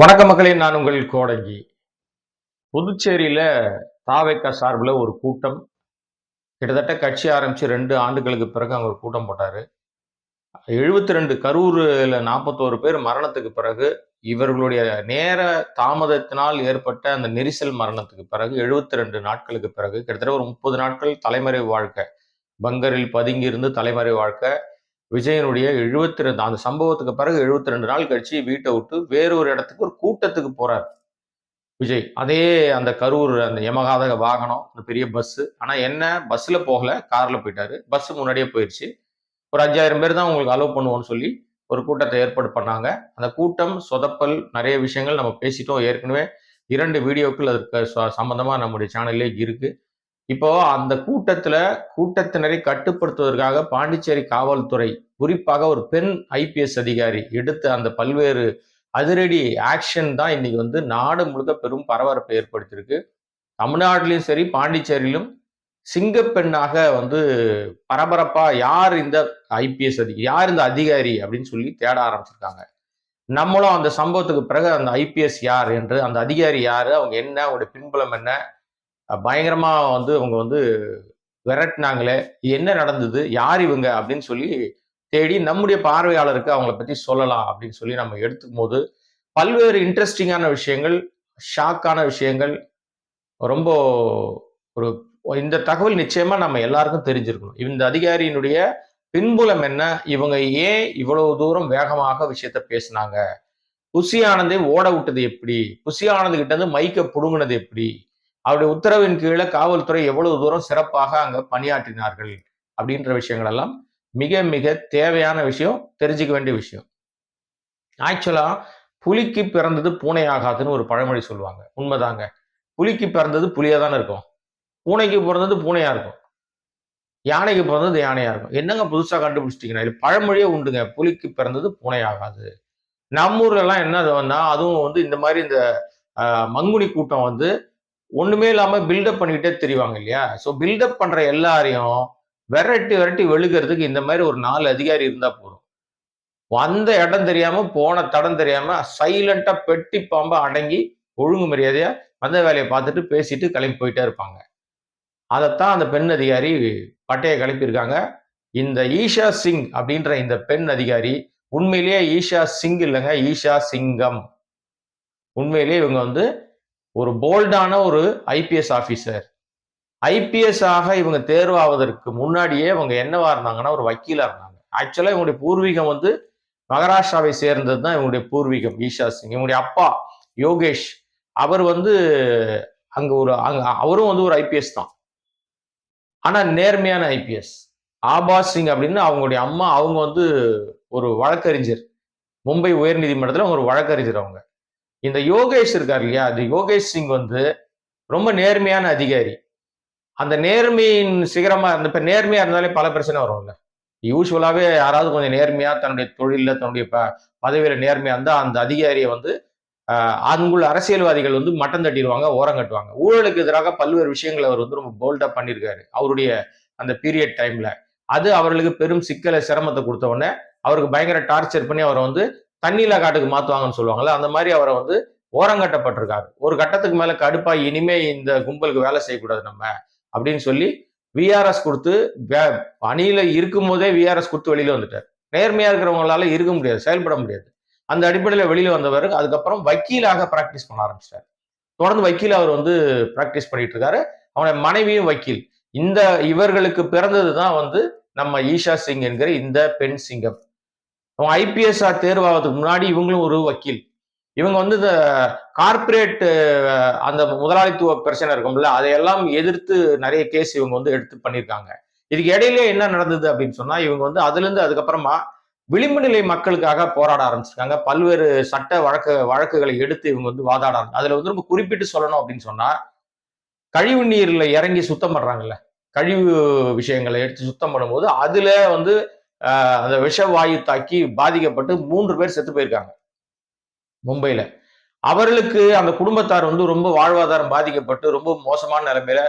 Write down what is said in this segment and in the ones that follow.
வணக்க மக்களே நான் உங்கள் கோடங்கி. புதுச்சேரியில் தாவேக்கா சார்பில் ஒரு கூட்டம். கிட்டத்தட்ட கட்சி ஆரம்பித்து ரெண்டு ஆண்டுகளுக்கு பிறகு அங்க ஒரு கூட்டம் போட்டார். எழுபத்தி ரெண்டு கரூரில் நாற்பத்தோரு பேர் மரணத்துக்கு பிறகு இவர்களுடைய நேர தாமதத்தினால் ஏற்பட்ட அந்த நெரிசல் மரணத்துக்கு பிறகு எழுபத்தி ரெண்டு நாட்களுக்கு பிறகு கிட்டத்தட்ட ஒரு முப்பது நாட்கள் தலைமறை வாழ்க்கை. பங்கரில் பதுங்கி இருந்து தலைமறை வாழ்க்கை. விஜயனுடைய எழுபத்தி ரெண்டு அந்த சம்பவத்துக்கு பிறகு எழுபத்தி ரெண்டு நாள் கழிச்சு வீட்டை விட்டு வேறொரு இடத்துக்கு ஒரு கூட்டத்துக்கு போறார். விஜய் அதே அந்த கரூர் அந்த யமகாதக வாகனம் அந்த பெரிய பஸ்ஸு ஆனால் என்ன பஸ்ஸில் போகல காரில் போயிட்டாரு. பஸ் முன்னாடியே போயிடுச்சு ஒரு அஞ்சாயிரம் பேர் தான் உங்களுக்கு அலோவ் பண்ணுவோம்னு சொல்லி ஒரு கூட்டத்தை ஏற்பாடு பண்ணாங்க. அந்த கூட்டம் சொதப்பல் நிறைய விஷயங்கள் நம்ம பேசிட்டோம். ஏற்கனவே இரண்டு வீடியோக்கள் அதற்கு ச- நம்முடைய சேனல்லே இருக்குது இப்போ அந்த கூட்டத்துல கூட்டத்தினரை கட்டுப்படுத்துவதற்காக பாண்டிச்சேரி காவல்துறை குறிப்பாக ஒரு பெண் ஐபிஎஸ் அதிகாரி எடுத்த அந்த பல்வேறு அதிரடி ஆக்ஷன் தான் இன்னைக்கு வந்து நாடு முழுக்க பெரும் பரபரப்பை ஏற்படுத்தியிருக்கு. தமிழ்நாட்டிலையும் சரி பாண்டிச்சேரியிலும் சிங்கப்பெண்ணாக வந்து பரபரப்பா யார் இந்த ஐபிஎஸ் அதிகாரி யார் இந்த அதிகாரி அப்படின்னு சொல்லி தேட ஆரம்பிச்சிருக்காங்க. நம்மளும் அந்த சம்பவத்துக்கு பிறகு அந்த ஐபிஎஸ் யார் என்று அந்த அதிகாரி யார் அவங்க என்ன அவங்களுடைய பின்புலம் என்ன பயங்கரமாக வந்து அவங்க வந்து விரட்டினாங்களே என்ன நடந்தது யார் இவங்க அப்படின்னு சொல்லி தேடி நம்முடைய பார்வையாளருக்கு அவங்கள பற்றி சொல்லலாம் அப்படின்னு சொல்லி நம்ம எடுத்துக்கும் போது பல்வேறு இன்ட்ரெஸ்டிங்கான விஷயங்கள் ஷாக்கான விஷயங்கள் ரொம்ப ஒரு இந்த தகவல் நிச்சயமா நம்ம எல்லாருக்கும் தெரிஞ்சிருக்கணும். இந்த அதிகாரியினுடைய பின்புலம் என்ன இவங்க ஏன் இவ்வளவு தூரம் வேகமாக விஷயத்த பேசினாங்க புசி ஆனந்தை ஓட விட்டது எப்படி புசி ஆனந்த் கிட்ட இருந்து மைக்க புடுங்கினது எப்படி அவருடைய உத்தரவின் கீழே காவல்துறை எவ்வளவு தூரம் சிறப்பாக அங்க பணியாற்றினார்கள் அப்படின்ற விஷயங்கள் எல்லாம் மிக மிக தேவையான விஷயம் தெரிஞ்சுக்க வேண்டிய விஷயம். ஆக்சுவலா புலிக்கு பிறந்தது பூனை ஆகாதுன்னு ஒரு பழமொழி சொல்லுவாங்க. உண்மைதாங்க. புலிக்கு பிறந்தது புலியா தானே இருக்கும். பூனைக்கு பிறந்தது பூனையா இருக்கும். யானைக்கு பிறந்தது யானையா இருக்கும். என்னங்க புதுசா கண்டுபிடிச்சிட்டீங்கன்னா இது பழமொழியே உண்டுங்க. புலிக்கு பிறந்தது பூனை ஆகாது. நம்ம ஊர்ல எல்லாம் என்ன அதுவும் வந்து இந்த மாதிரி இந்த ஆஹ், மங்குனி கூட்டம் வந்து ஒண்ணுமே இல்லாம பில்டப் பண்ணிக்கிட்டே தெரிவாங்க இல்லையா? ஸோ பில்டப் பண்ற எல்லாரையும் விரட்டி விரட்டி வெளுக்கிறதுக்கு இந்த மாதிரி ஒரு நாலு அதிகாரி இருந்தா போதும். வந்த இடம் தெரியாம போன தடம் தெரியாம சைலண்டா பெட்டி பாம்பா அடங்கி ஒழுங்கு மரியாதையா வந்த வேலையை பார்த்துட்டு பேசிட்டு கிளம்பி போயிட்டே இருப்பாங்க. அதைத்தான் அந்த பெண் அதிகாரி பட்டையை கிளப்பியிருக்காங்க. இந்த ஈஷா சிங் அப்படின்ற இந்த பெண் அதிகாரி உண்மையிலேயே ஈஷா சிங் இல்லைங்க ஈஷா சிங்கம். உண்மையிலேயே இவங்க வந்து ஒரு போல்டான ஒரு ஐபிஎஸ் ஆஃபீஸர் ஐபிஎஸ் ஆக இவங்க தேர்வாவதற்கு முன்னாடியே இவங்க என்னவா இருந்தாங்கன்னா ஒரு வக்கீலாக இருந்தாங்க. ஆக்சுவலாக இவங்களுடைய பூர்வீகம் வந்து மகாராஷ்டிராவை சேர்ந்தது தான் இவங்களுடைய பூர்வீகம். ஈஷா சிங் இவங்களுடைய அப்பா யோகேஷ். அவர் வந்து அங்க ஒரு அங்க அவரும் வந்து ஒரு ஐபிஎஸ் தான். ஆனா நேர்மையான ஐபிஎஸ் ஆபா சிங் அப்படின்னு அவங்களுடைய அம்மா அவங்க வந்து ஒரு வழக்கறிஞர். மும்பை உயர்நீதிமன்றத்தில் அவங்க ஒரு வழக்கறிஞர் அவங்க. இந்த யோகேஷ் இருக்கார் இல்லையா? அது யோகேஷ் சிங் வந்து ரொம்ப நேர்மையான அதிகாரி. அந்த நேர்மையின் சிகரமா இருந்த இப்போ நேர்மையா இருந்தாலே பல பிரச்சனை வரும்ல. யூஸ்வலாகவே யாராவது கொஞ்சம் நேர்மையா தன்னுடைய தொழிலில் தன்னுடைய ப பதவியில நேர்மையா இருந்தால் அந்த அதிகாரியை வந்து அங்குள்ள அரசியல்வாதிகள் வந்து மட்டம் தட்டிடுவாங்க ஓரம் கட்டுவாங்க. ஊழலுக்கு எதிராக பல்வேறு விஷயங்களை அவர் வந்து ரொம்ப போல்டா பண்ணியிருக்காரு அவருடைய அந்த பீரியட் டைம்ல அது அவர்களுக்கு பெரும் சிக்கலை சிரமத்தை கொடுத்த உடனே அவருக்கு பயங்கர டார்ச்சர் பண்ணி அவரை வந்து தண்ணியில காட்டுக்கு மாத்துவாங்கன்னு சொல்லுவாங்கல்ல அந்த மாதிரி அவரை வந்து ஓரங்கட்டப்பட்டிருக்காரு ஒரு கட்டத்துக்கு மேல கடுப்பா இனிமே இந்த கும்பலுக்கு வேலை செய்யக்கூடாது நம்ம அப்படின்னு சொல்லி விஆர்எஸ் கொடுத்து வே- இருக்கும் போதே விஆர்எஸ் கொடுத்து வெளியில வந்துட்டார். நேர்மையா இருக்கிறவங்களால இருக்க முடியாது செயல்பட முடியாது. அந்த அடிப்படையில வெளியில வந்தவர் அதுக்கப்புறம் வக்கீலாக பிராக்டிஸ் பண்ண ஆரம்பிச்சிட்டார். தொடர்ந்து வக்கீல் அவர் வந்து பிராக்டிஸ் பண்ணிட்டு இருக்காரு அவனுடைய மனைவியும் வக்கீல். இந்த இவர்களுக்கு பிறந்தது தான் வந்து நம்ம ஈஷா சிங் என்கிற இந்த பெண் சிங்கம். அவங்க தேர்வு தேர்வாகிறதுக்கு முன்னாடி இவங்களும் ஒரு வக்கீல். இவங்க வந்து இந்த கார்பரேட் அந்த முதலாளித்துவ பிரச்சனை இருக்கும்ல அதையெல்லாம் எதிர்த்து நிறைய கேஸ் இவங்க வந்து எடுத்து பண்ணியிருக்காங்க. இதுக்கு இடையிலே என்ன நடந்தது அப்படின்னு சொன்னா இவங்க வந்து அதுலேருந்து அதுக்கப்புறமா விளிம்பு நிலை மக்களுக்காக போராட ஆரம்பிச்சிருக்காங்க. பல்வேறு சட்ட வழக்கு வழக்குகளை எடுத்து இவங்க வந்து வாதாட அதுல வந்து ரொம்ப குறிப்பிட்டு சொல்லணும் அப்படின்னு சொன்னா கழிவு நீர்ல இறங்கி சுத்தம் பண்றாங்கல்ல கழிவு விஷயங்களை எடுத்து சுத்தம் பண்ணும்போது அதுல வந்து அந்த விஷவாயு தாக்கி பாதிக்கப்பட்டு மூன்று பேர் செத்து போயிருக்காங்க. மும்பையில. அவர்களுக்கு அந்த குடும்பத்தார் வந்து ரொம்ப வாழ்வாதாரம் பாதிக்கப்பட்டு ரொம்ப மோசமான நிலைமையில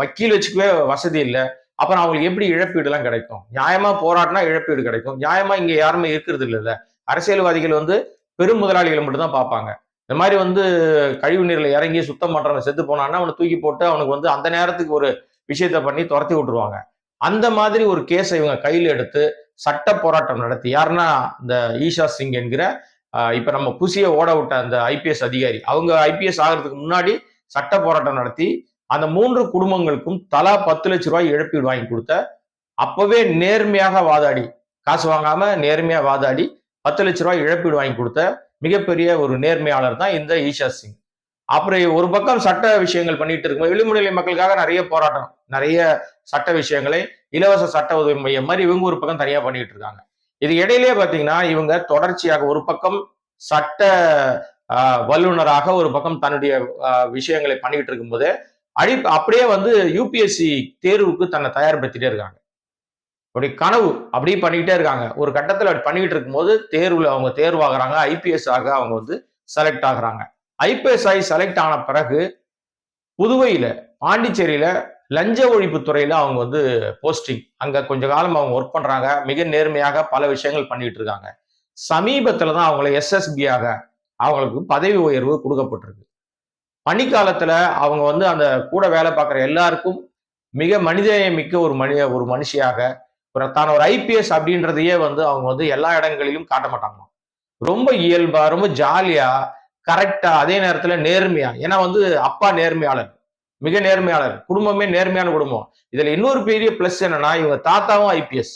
வக்கீல் வச்சுக்கவே வசதி இல்லை. அப்புறம் அவங்களுக்கு எப்படி இழப்பீடுலாம் கிடைக்கும்? நியாயமா போராட்டினா இழப்பீடு கிடைக்கும். நியாயமா இங்க யாருமே இருக்கிறது இல்லைல்ல அரசியல்வாதிகள் வந்து பெரும் முதலாளிகளை மட்டும் தான் பார்ப்பாங்க. இந்த மாதிரி வந்து கழிவு நீர்ல இறங்கி சுத்தம் பண்றவன் செத்து போனான்னா அவனை தூக்கி போட்டு அவனுக்கு வந்து அந்த நேரத்துக்கு ஒரு விஷயத்த பண்ணி துரத்தி விட்டுருவாங்க. அந்த மாதிரி ஒரு கேஸை இவங்க கையில் எடுத்து சட்ட போராட்டம் நடத்தி யாருன்னா இந்த ஈஷா சிங் என்கிற இப்ப நம்ம புசிய ஓட விட்ட அந்த ஐபிஎஸ் அதிகாரி அவங்க ஐபிஎஸ் ஆகிறதுக்கு முன்னாடி சட்ட போராட்டம் நடத்தி அந்த மூன்று குடும்பங்களுக்கும் தலா பத்து லட்ச ரூபாய் இழப்பீடு வாங்கி கொடுத்த அப்பவே நேர்மையாக வாதாடி காசு வாங்காம நேர்மையா வாதாடி பத்து லட்ச ரூபாய் இழப்பீடு வாங்கி கொடுத்த மிகப்பெரிய ஒரு நேர்மையாளர் தான் இந்த ஈஷா சிங். அப்புறம் ஒரு பக்கம் சட்ட விஷயங்கள் பண்ணிட்டு இருக்கும் வெளிமுறை மக்களுக்காக நிறைய போராட்டம் நிறைய சட்ட விஷயங்களை இலவச சட்ட உதவி மையம் மாதிரி இவங்க ஒரு பக்கம் தனியா பண்ணிட்டு இருக்காங்க. இது இடையிலேயே பாத்தீங்கன்னா இவங்க தொடர்ச்சியாக ஒரு பக்கம் சட்ட ஆஹ், வல்லுனராக ஒரு பக்கம் தன்னுடைய விஷயங்களை பண்ணிட்டு இருக்கும்போது அடி அப்படியே வந்து யூபிஎஸ்சி தேர்வுக்கு தன்னை தயார்படுத்திட்டே இருக்காங்க. அப்படி கனவு அப்படியே பண்ணிக்கிட்டே இருக்காங்க. ஒரு கட்டத்தில் அப்படி பண்ணிக்கிட்டு இருக்கும்போது தேர்வில் அவங்க தேர்வாகிறாங்க ஐபிஎஸ் ஆக அவங்க வந்து செலக்ட் ஆகுறாங்க. ஐபிஎஸ் ஆகி செலக்ட் ஆன பிறகு புதுவையில் பாண்டிச்சேரியில லஞ்ச ஒழிப்பு துறையில அவங்க வந்து போஸ்டிங் அங்க கொஞ்ச காலம் அவங்க ஒர்க் பண்றாங்க. மிக நேர்மையாக பல விஷயங்கள் பண்ணிட்டு இருக்காங்க. சமீபத்துல தான் அவங்கள எஸ்எஸ்பியாக அவங்களுக்கு பதவி உயர்வு கொடுக்கப்பட்டிருக்கு. பணிக்காலத்துல அவங்க வந்து அந்த கூட வேலை பார்க்குற எல்லாருக்கும் மிக மனிதமிக்க ஒரு மனித ஒரு மனுஷியாக ஒரு தான் ஒரு ஐபிஎஸ் அப்படின்றதையே வந்து அவங்க வந்து எல்லா இடங்களிலும் காட்ட மாட்டாங்க ரொம்ப இயல்பா ரொம்ப ஜாலியாக கரெக்டா அதே நேரத்துல நேர்மையா ஏன்னா வந்து அப்பா நேர்மையாளர் மிக நேர்மையாளர் குடும்பமே நேர்மையான குடும்பம். இதுல இன்னொரு பெரிய பிளஸ் என்னன்னா இவங்க தாத்தாவும் ஐபிஎஸ்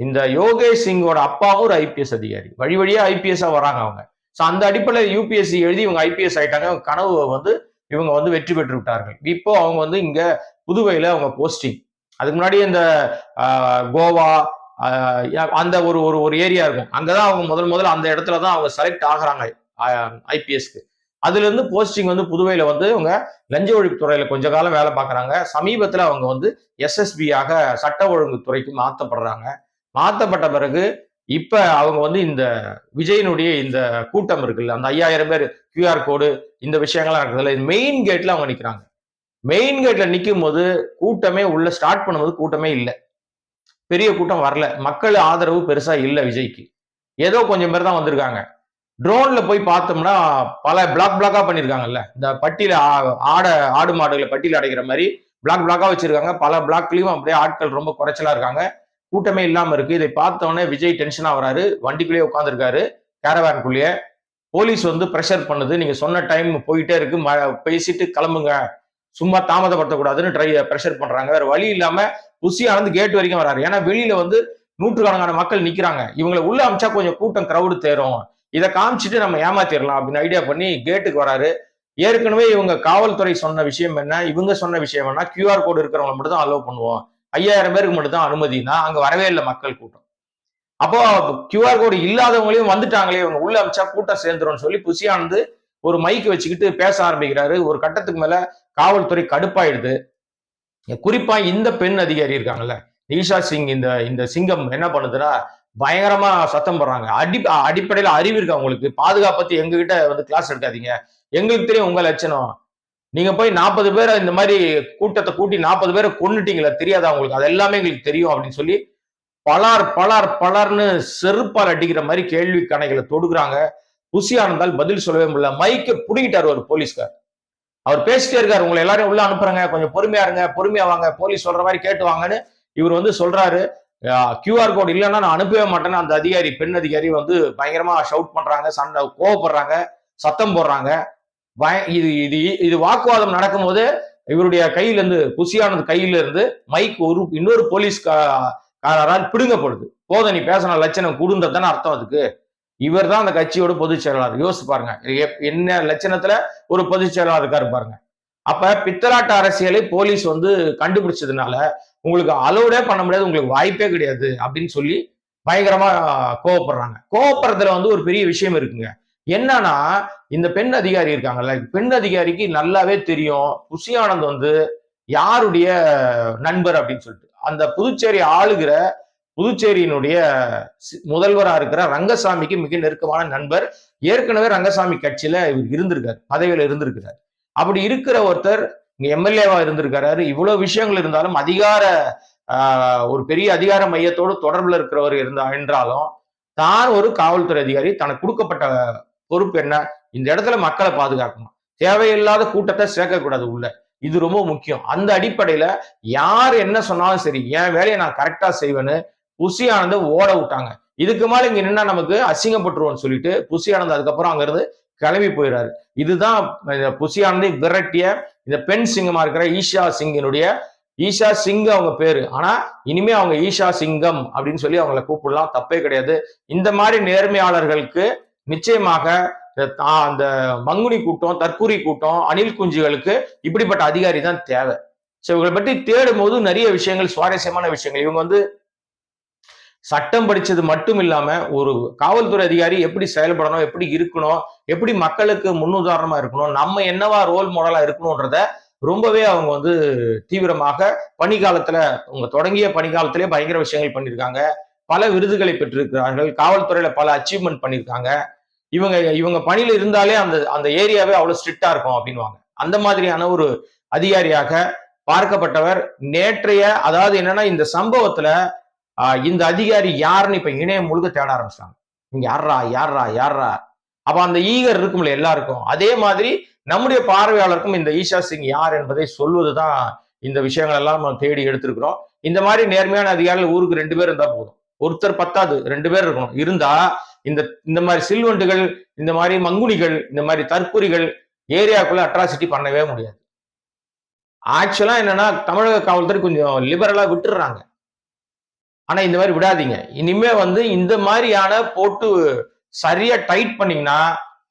இந்த யோகேஷ் சிங்கோட அப்பாவும் ஒரு ஐபிஎஸ் அதிகாரி. வழி வழியா ஐபிஎஸ்ஸா வராங்க அவங்க. ஸோ அந்த அடிப்படையில் யூபிஎஸ்சி எழுதி இவங்க ஐபிஎஸ் ஆயிட்டாங்க. கனவு வந்து இவங்க வந்து வெற்றி பெற்று விட்டார்கள். இப்போ அவங்க வந்து இங்க புதுவையில அவங்க போஸ்டிங் அதுக்கு முன்னாடி இந்த கோவா அந்த ஒரு ஒரு ஒரு ஏரியா இருக்கும். அங்கதான் அவங்க முதல் முதல்ல அந்த இடத்துல தான் அவங்க செலக்ட் ஆகுறாங்க. ஐபிஎஸ்க்கு அதுல இருந்து போஸ்டிங் வந்து புதுவையில வந்து இவங்க லஞ்ச ஒழிப்பு துறையில கொஞ்ச காலம் வேலை பார்க்குறாங்க. சமீபத்தில் அவங்க வந்து எஸ்எஸ்பியாக சட்ட ஒழுங்கு துறைக்கு மாற்றப்படுறாங்க மாற்றப்பட்ட பிறகு இப்ப அவங்க வந்து இந்த விஜயனுடைய இந்த கூட்டம் இருக்குல்ல அந்த ஐயாயிரம் பேர் கியூஆர் கோடு இந்த விஷயங்கள்லாம் இருக்குதுல்ல மெயின் கேட்ல அவங்க நிற்கிறாங்க மெயின் கேட்ல நிற்கும் போது கூட்டமே உள்ள ஸ்டார்ட் பண்ணும்போது கூட்டமே இல்லை. பெரிய கூட்டம் வரல. மக்கள் ஆதரவு பெருசா இல்லை விஜய்க்கு. ஏதோ கொஞ்சம் பேர் தான் வந்திருக்காங்க. ட்ரோன்ல போய் பார்த்தோம்னா பல பிளாக் பிளாக்கா பண்ணியிருக்காங்கல்ல இந்த பட்டியல ஆடை ஆட ஆடு மாடுகளை பட்டியல அடைக்கிற மாதிரி பிளாக் பிளாக்கா வச்சிருக்காங்க. பல பிளாக்லயும் அப்படியே ஆட்கள் ரொம்ப குறைச்சலா இருக்காங்க. கூட்டமே இல்லாம இருக்கு. இதை பார்த்தோன்னே விஜய் டென்ஷனா வராரு. வண்டிக்குள்ளேயே உட்காந்துருக்காரு கேரவேனுக்குள்ளேயே போலீஸ் வந்து ப்ரெஷர் பண்ணுது. நீங்க சொன்ன டைம் போயிட்டே இருக்கு. ம- பேசிட்டு கிளம்புங்க. சும்மா தாமதப்படுத்தக்கூடாதுன்னு ட்ரை ப்ரெஷர் பண்றாங்க. வேற வழி இல்லாம புசி ஆனந்து கேட் வரைக்கும் வராரு. ஏன்னா வெளியில வந்து நூற்றுக்கணக்கான மக்கள் நிக்கிறாங்க. இவங்களை உள்ள அமிச்சா கொஞ்சம் கூட்டம் கிரௌடு தேரும். இதை காமிச்சிட்டு நம்ம ஏமாத்திரலாம் அப்படின்னு ஐடியா பண்ணி கேட்டுக்கு வராரு. ஏற்கனவே இவங்க காவல்துறை சொன்ன விஷயம் என்ன? இவங்க சொன்ன விஷயம் என்ன? கியூஆர் கோடு இருக்கிறவங்க மட்டும் தான் அலோவ் பண்ணுவோம். ஐயாயிரம் பேருக்கு மட்டும் தான் அனுமதினா அங்க வரவே இல்லை மக்கள் கூட்டம். அப்போ கியூஆர் கோடு இல்லாதவங்களையும் வந்துட்டாங்களே இவங்க உள்ள அமைச்சா கூட்டம் சேர்ந்துரும்னு சொல்லி புசியானது ஒரு மைக்கு வச்சுக்கிட்டு பேச ஆரம்பிக்கிறாரு. ஒரு கட்டத்துக்கு மேல காவல்துறை கடுப்பாயிடுது. குறிப்பா இந்த பெண் அதிகாரி இருக்காங்கல்ல ஈஷா சிங் இந்த இந்த சிங்கம் என்ன பண்ணுதுன்னா பயங்கரமா சத்தம் போடுறாங்க. அடி அடிப்படையில அறிவு இருக்கு அவங்களுக்கு பாதுகாப்பு பத்தி எங்ககிட்ட வந்து கிளாஸ் எடுக்காதீங்க. எங்களுக்கு தெரியும் உங்க லட்சணம். நீங்க போய் நாற்பது பேரை இந்த மாதிரி கூட்டத்தை கூட்டி நாற்பது பேரை கொண்டுட்டீங்களா தெரியாதா உங்களுக்கு? அது எல்லாமே எங்களுக்கு தெரியும் அப்படின்னு சொல்லி பலார் பலார் பலார்னு செருப்பால் அடிக்கிற மாதிரி கேள்வி கணைகளை தொடுக்குறாங்க. புசி ஆனந்தால் பதில் சொல்லவே முடியல. மைக்கை பிடிங்கிட்டார் ஒரு போலீஸ்கார். அவர் பேசிட்டே இருக்காரு. உங்களை எல்லாரையும் உள்ள அனுப்புறாங்க. கொஞ்சம் பொறுமையா இருங்க. பொறுமையா வாங்க. போலீஸ் சொல்ற மாதிரி கேட்டு வாங்கன்னு இவர் வந்து சொல்றாரு. கியூஆர் கோட் இல்லைன்னா நான் அனுப்பவே மாட்டேன்னு அந்த அதிகாரி பெண் அதிகாரி வந்து பயங்கரமா ஷவுட் பண்றாங்க சண்டை கோவப்படுறாங்க சத்தம் போடுறாங்க. பய இது இது இது வாக்குவாதம் நடக்கும்போது இவருடைய கையிலேருந்து குசியானது கையிலிருந்து மைக் ஒரு இன்னொரு போலீஸ் காரரால் பிடுங்கப்படுது. போதை நீ பேசின லட்சணம் குடுந்ததுன்னு அர்த்தம் அதுக்கு. இவர் தான் அந்த கட்சியோட பொதுச் செயலாளர். யோசிச்சு பாருங்க. எப்- என்ன லட்சணத்துல ஒரு பொதுச் செயலாளர் இருக்காரு பாருங்க. அப்ப பித்தலாட்ட அரசியலை போலீஸ் வந்து கண்டுபிடிச்சதுனால உங்களுக்கு அலோடே பண்ண முடியாது உங்களுக்கு வாய்ப்பே கிடையாது அப்படின்னு சொல்லி பயங்கரமா கோவப்படுறாங்க. கோவப்படுறதுல வந்து ஒரு பெரிய விஷயம் இருக்குங்க. என்னன்னா இந்த பெண் அதிகாரி இருக்காங்கல்ல பெண் அதிகாரிக்கு நல்லாவே தெரியும். புஷி ஆனந்த் வந்து யாருடைய நண்பர் அப்படின்னு சொல்லிட்டு. அந்த புதுச்சேரி ஆளுகிற புதுச்சேரியினுடைய சி- இருக்கிற ரங்கசாமிக்கு மிக நெருக்கமான நண்பர். ஏற்கனவே ரங்கசாமி கட்சியில இவர் இருந்திருக்காரு பதவியில இருந்திருக்கிறார். அப்படி இருக்கிற ஒருத்தர் இங்க எம்எல்ஏவா இருந்திருக்காரு. இவ்வளவு விஷயங்கள் இருந்தாலும் அதிகார ஒரு பெரிய அதிகார மையத்தோடு தொடர்புல இருக்கிறவர் இருந்தா என்றாலும் தான் ஒரு காவல்துறை அதிகாரி தனக்கு கொடுக்கப்பட்ட பொறுப்பு என்ன? இந்த இடத்துல மக்களை பாதுகாக்கணும். தேவையில்லாத கூட்டத்தை சேர்க்கக்கூடாது உள்ள. இது ரொம்ப முக்கியம். அந்த அடிப்படையில யார் என்ன சொன்னாலும் சரி என் வேலையை நான் கரெக்டா செய்வேன்னு புசி ஆனந்த ஓட விட்டாங்க. இதுக்கு மேல இங்க நின்னா நமக்கு அசிங்கப்பட்டுருவோம்னு சொல்லிட்டு புசி ஆனந்த் அதுக்கப்புறம் அங்கிருந்து கிளம்பி போயிடுறாரு இதுதான் இந்த புசி விரட்டிய இந்த பெண் சிங்கமா இருக்கிற ஈஷா சிங்கினுடைய ஈஷா சிங் அவங்க பேரு. ஆனா இனிமே அவங்க ஈஷா சிங்கம் அப்படின்னு சொல்லி அவங்கள கூப்பிடலாம். தப்பே கிடையாது. இந்த மாதிரி நேர்மையாளர்களுக்கு நிச்சயமாக அந்த மங்குனி கூட்டம் தற்கூரி கூட்டம் அணில் குஞ்சுகளுக்கு இப்படிப்பட்ட அதிகாரி தான் தேவை. ஸோ இவங்களை பற்றி தேடும் போது நிறைய விஷயங்கள் சுவாரஸ்யமான விஷயங்கள். இவங்க வந்து சட்டம் படிச்சது மட்டும் இல்லாம ஒரு காவல்துறை அதிகாரி எப்படி செயல்படணும் எப்படி இருக்கணும் எப்படி மக்களுக்கு முன்னுதாரணமா இருக்கணும் நம்ம என்னவா ரோல் மாடலா இருக்கணும்ன்றத ரொம்பவே அவங்க வந்து தீவிரமாக பணிக்காலத்தில் உங்க தொடங்கிய பணிக்காலத்திலே பயங்கர விஷயங்கள் பண்ணியிருக்காங்க. பல விருதுகளை பெற்றிருக்கிறார்கள். காவல்துறையில பல அச்சீவ்மெண்ட் பண்ணியிருக்காங்க. இவங்க இவங்க பணியில இருந்தாலே அந்த அந்த ஏரியாவே அவ்வளவு ஸ்ட்ரிக்டா இருக்கும் அப்படின்வாங்க அந்த மாதிரியான ஒரு அதிகாரியாக பார்க்கப்பட்டவர் நேற்றைய அதாவது என்னன்னா இந்த சம்பவத்துல இந்த அதிகாரி யாருன்னு இப்ப இணையம் முழுக்க தேட ஆரம்பிச்சிட்டாங்க. இங்க யாரா யாரா யாரா அப்ப அந்த ஈகர் இருக்கும்ல எல்லாருக்கும். அதே மாதிரி நம்முடைய பார்வையாளருக்கும் இந்த ஈஷா சிங் யார் என்பதை சொல்வதுதான் இந்த விஷயங்கள் எல்லாம் நம்ம தேடி எடுத்திருக்கிறோம். இந்த மாதிரி நேர்மையான அதிகாரிகள் ஊருக்கு ரெண்டு பேர் இருந்தா போதும். ஒருத்தர் பத்தாது ரெண்டு பேர் இருக்கணும். இருந்தா இந்த இந்த மாதிரி சில்வண்டுகள் இந்த மாதிரி மங்குனிகள் இந்த மாதிரி தற்கொலைகள் ஏரியாக்குள்ள அட்ராசிட்டி பண்ணவே முடியாது. ஆக்சுவலா என்னன்னா தமிழக காவல்துறை கொஞ்சம் லிபரலா விட்டுறாங்க. ஆனா இந்த மாதிரி விடாதீங்க. இனிமே வந்து இந்த மாதிரியான போட்டு சரியா டைட் பண்ணீங்கன்னா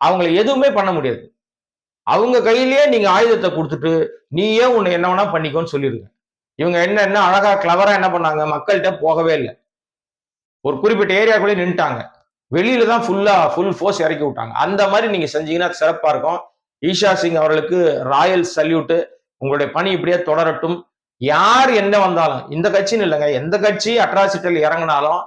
அவங்கள எதுவுமே பண்ண முடியாது. அவங்க கையிலேயே நீங்க ஆயுதத்தை கொடுத்துட்டு நீயே உன்னை என்ன வேணா பண்ணிக்கோன்னு சொல்லிடுங்க. இவங்க என்ன என்ன அழகா கிளவரா என்ன பண்ணாங்க? மக்கள்கிட்ட போகவே இல்லை. ஒரு குறிப்பிட்ட ஏரியாக்குள்ளே நின்றுட்டாங்க வெளியில தான் ஃபுல்லா ஃபுல் ஃபோர்ஸ் இறக்கி விட்டாங்க. அந்த மாதிரி நீங்க செஞ்சீங்கன்னா சிறப்பா இருக்கும். ஈஷா சிங் அவர்களுக்கு ராயல் சல்யூட்டு உங்களுடைய பணி இப்படியே தொடரட்டும். யார் என்ன வந்தாலும் இந்த கட்சின்னு இல்லைங்க எந்த கட்சி அட்ராசிட்டியில் இறங்கினாலும்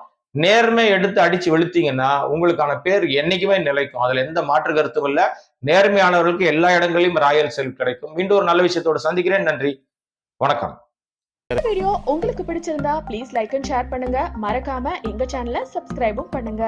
நேர்மை எடுத்து அடிச்சு வெளுத்தீங்கன்னா உங்களுக்கான பேர் என்னைக்குமே நிலைக்கும். அதுல எந்த மாற்று கருத்தும் இல்ல. நேர்மையானவர்களுக்கு எல்லா இடங்களிலும் ராயல் செல்ஃப் கிடைக்கும். மீண்டும் ஒரு நல்ல விஷயத்தோட சந்திக்கிறேன். நன்றி. வணக்கம். வீடியோ உங்களுக்கு பிடிச்சிருந்தா ப்ளீஸ் லைக் அண்ட் ஷேர் பண்ணுங்க. மறக்காம எங்க சேனலை சப்ஸ்கிரைபும் பண்ணுங்க.